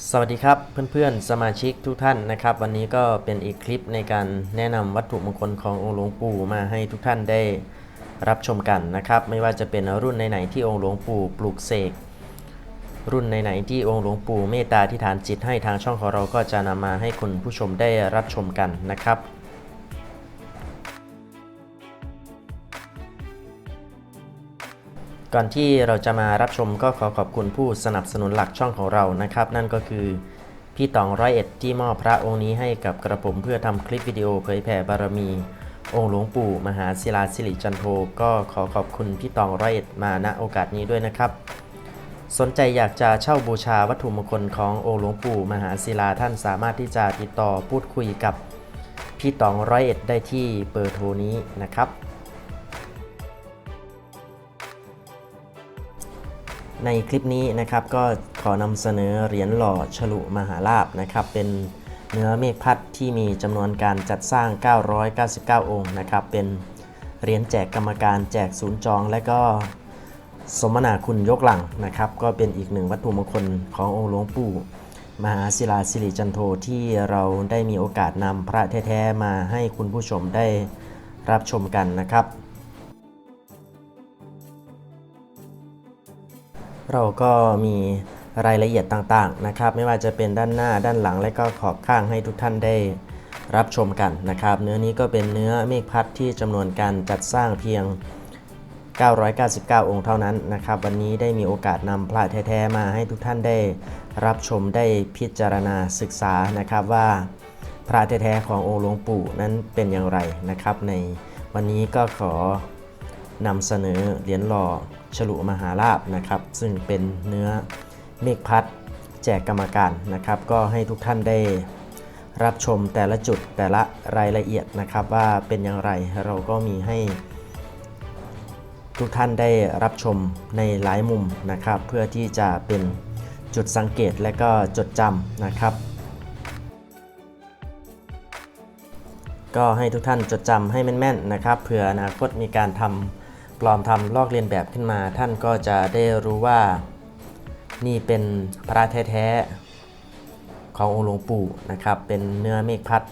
สวัสดีครับเพื่อนๆสมาชิกทุกท่านนะครับ วันนี้ก็เป็นอีกคลิปในการแนะนำวัตถุมงคลขององค์หลวงปู่มาให้ทุกท่านได้รับชมกันนะครับ ไม่ว่าจะเป็นรุ่นไหนๆที่องค์หลวงปู่ปลูกเสกรุ่นไหนๆที่องค์หลวงปู่เมตตาที่ฐานจิตให้ทางช่องของเราก็จะนำมาให้คุณผู้ชมได้รับชมกันนะครับ ก่อนที่เราจะมารับชมก็ขอขอบคุณผู้สนับสนุนหลักช่องของเรานะครับ นั่นก็คือ พี่ตองร้อยเอ็ดที่มอบพระองค์นี้ให้กับกระผมเพื่อทำคลิปวิดีโอเผยแผ่บารมี องค์หลวงปู่ มหาศิลาสิริจันโทก็ขอขอบคุณพี่ตองร้อยเอ็ดมาณโอกาสนี้ด้วยนะครับ สนใจอยากจะเช่าบูชาวัตถุมงคลขององค์หลวงปู่ มหาศิลาท่านสามารถที่จะติดต่อพูดคุยกับพี่ตองร้อยเอ็ดได้ที่เบอร์โทรนี้นะครับ ในคลิปนี้นะครับก็ขอนำเสนอเหรียญหล่อฉลุมหาลาบนะครับเป็นเนื้อเมฆพัดที่มีจำนวนการจัดสร้าง 999 องค์นะครับเป็นเหรียญแจกกรรมการแจกศูนย์จอง และก็สมนาคุณยกหลังนะครับ ก็เป็นอีกหนึ่งวัตถุมงคลขององค์หลวงปู่ มหาศิลาสิริจันโทที่เราได้มีโอกาสนำพระแท้ ๆ มาให้คุณผู้ชมได้รับชมกันนะครับ เราก็มีรายละเอียดต่างๆนะครับ ไม่ว่าจะเป็นด้านหน้าด้านหลังและก็ขอบข้างให้ทุกท่านได้รับชมกันนะครับ เนื้อนี้ก็เป็นเนื้อเมฆพัดที่จำนวนการจัดสร้างเพียง 999 องค์เท่านั้นนะครับ วันนี้ได้มีโอกาสนำพระแท้ๆมาให้ทุกท่านได้รับชมได้พิจารณาศึกษานะครับว่าพระแท้ๆขององค์หลวงปู่นั้นเป็นอย่างไรนะครับ ในวันนี้ก็ขอนำเสนอเหรียญหล่อ ฉลุมหาลาบนะครับ ซึ่งเป็นเนื้อเมฆพัดแจกกรรมการนะครับ ก็ให้ทุกท่านได้รับชมแต่ละจุดแต่ละรายละเอียดนะครับว่าเป็นอย่างไรเราก็มีให้ ทุกท่านได้รับชมในหลายมุมนะครับ เพื่อที่จะเป็นจุดสังเกตและก็จดจำนะครับ ก็ให้ทุกท่านจดจำให้แม่นๆนะครับเผื่ออนาคตมีการทำ ปลอมทำลอกเลียนแบบขึ้นมา ท่านก็จะได้รู้ว่านี่เป็นพระแท้ๆขององค์หลวงปู่นะครับ เป็นเนื้อเมฆพัด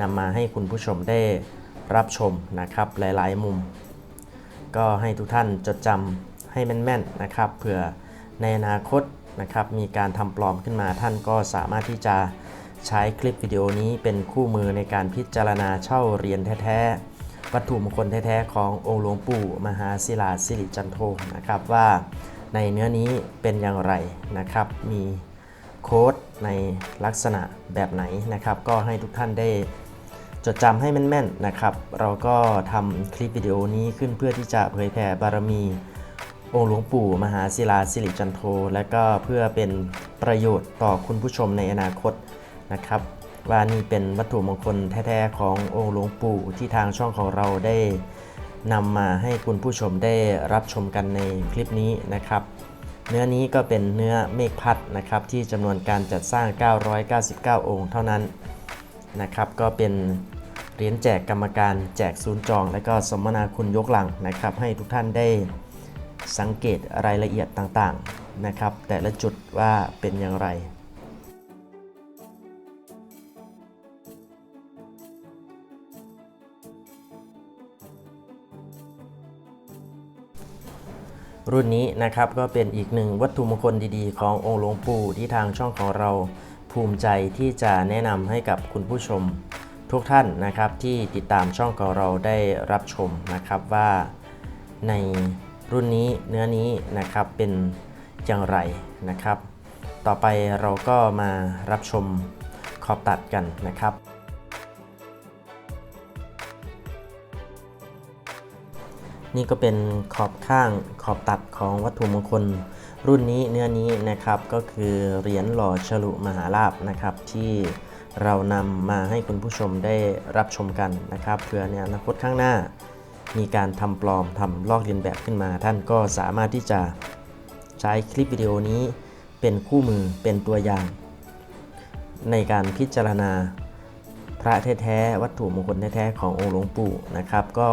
นำมาให้คุณผู้ชมได้รับชมนะครับหลายๆ มุม ก็ให้ทุกท่านจดจำให้แม่นๆนะครับเผื่อในอนาคตนะครับมีการทำปลอมขึ้นมาท่านก็สามารถที่จะใช้คลิปวิดีโอนี้เป็นคู่มือในการพิจารณาเช่าเรียญแท้ๆ วัตถุมงคลแท้ๆขององค์หลวงปู่มหาศิลาสิริจันโทนะครับว่าในเนื้อนี้เป็นอย่างไรนะครับ มีโค้ดในลักษณะแบบไหนนะครับ ก็ให้ทุกท่านได้จดจำให้แม่นๆนะครับ เราก็ทำคลิปวิดีโอนี้ขึ้นเพื่อที่จะเผยแผ่บารมี องค์หลวงปู่มหาศิลาสิริจันโท และก็เพื่อเป็นประโยชน์ต่อคุณผู้ชมในอนาคตนะครับ ว่านี่เป็นวัตถุมงคลแท้ๆขององค์หลวงปู่ที่ทางช่องของเราได้นำมาให้คุณผู้ชมได้รับชมกันในคลิปนี้นะครับ เนื้อนี้ก็เป็นเนื้อเมฆพัดนะครับที่จำนวนการจัดสร้าง 999 องค์เท่านั้นนะครับ ก็เป็นเหรียญแจกกรรมการแจกศูนย์จอง และก็สมนาคุณยกหลังนะครับ ให้ทุกท่านได้สังเกตรายละเอียดต่างๆนะครับ แต่ละจุดว่าเป็นอย่างไร รุ่นนี้นะครับก็เป็นอีกหนึ่งวัตถุมงคลดีๆ ขององค์หลวงปู่ที่ทางช่องของเราภูมิใจที่จะแนะนำให้กับคุณผู้ชมทุกท่านนะครับที่ติดตามช่องของเราได้รับชมนะครับว่าในรุ่นนี้เนื้อนี้นะครับเป็นอย่างไรนะครับ ต่อไปเราก็มารับชมขอบตัดกันนะครับ นี่ก็เป็นขอบข้างขอบตัดของวัตถุมงคล รุ่นนี้เนื้อนี้นะครับก็คือเหรียญหล่อฉลุมหาลาบนะครับที่เรานำมาให้คุณผู้ชมได้รับชมกันนะครับเพื่อในอนาคตข้างหน้า มีการทำปลอมทำลอกเลียนแบบขึ้นมา ท่านก็สามารถที่จะใช้คลิปวิดีโอนี้เป็นคู่มือเป็นตัวอย่าง ในการพิจารณาพระแท้ๆวัตถุมงคลแท้ๆขององค์หลวงปู่นะครับ ก็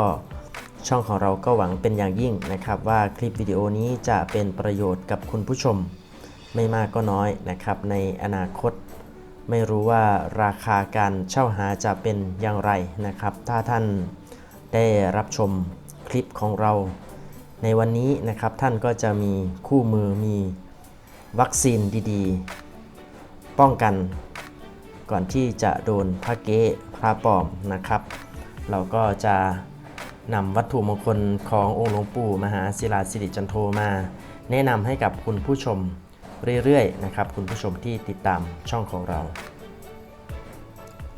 ช่องของเราก็หวังเป็นอย่างยิ่งนะครับ ว่าคลิปวิดีโอนี้จะเป็นประโยชน์กับคุณผู้ชม ไม่มากก็น้อยนะครับ ในอนาคต ไม่รู้ว่าราคาการเช่าหาจะเป็นอย่างไรนะครับ ถ้าท่านได้รับชมคลิปของเรา ในวันนี้นะครับท่านก็จะมีคู่มือมีวัคซีนดีๆ ป้องกัน ก่อนที่จะโดนพระเก๊พระปลอมนะครับ เราก็จะ นำวัตถุมงคลขององค์หลวงปู่มหาศิลาสิริจันโทมา แนะนำให้กับคุณผู้ชมเรื่อยๆนะครับคุณผู้ชมที่ติดตามช่องของเรา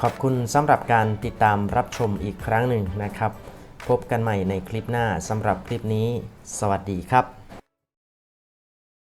ขอบคุณสำหรับการติดตามรับชมอีกครั้งหนึ่งนะครับ พบกันใหม่ในคลิปหน้าสำหรับคลิปนี้ สวัสดีครับ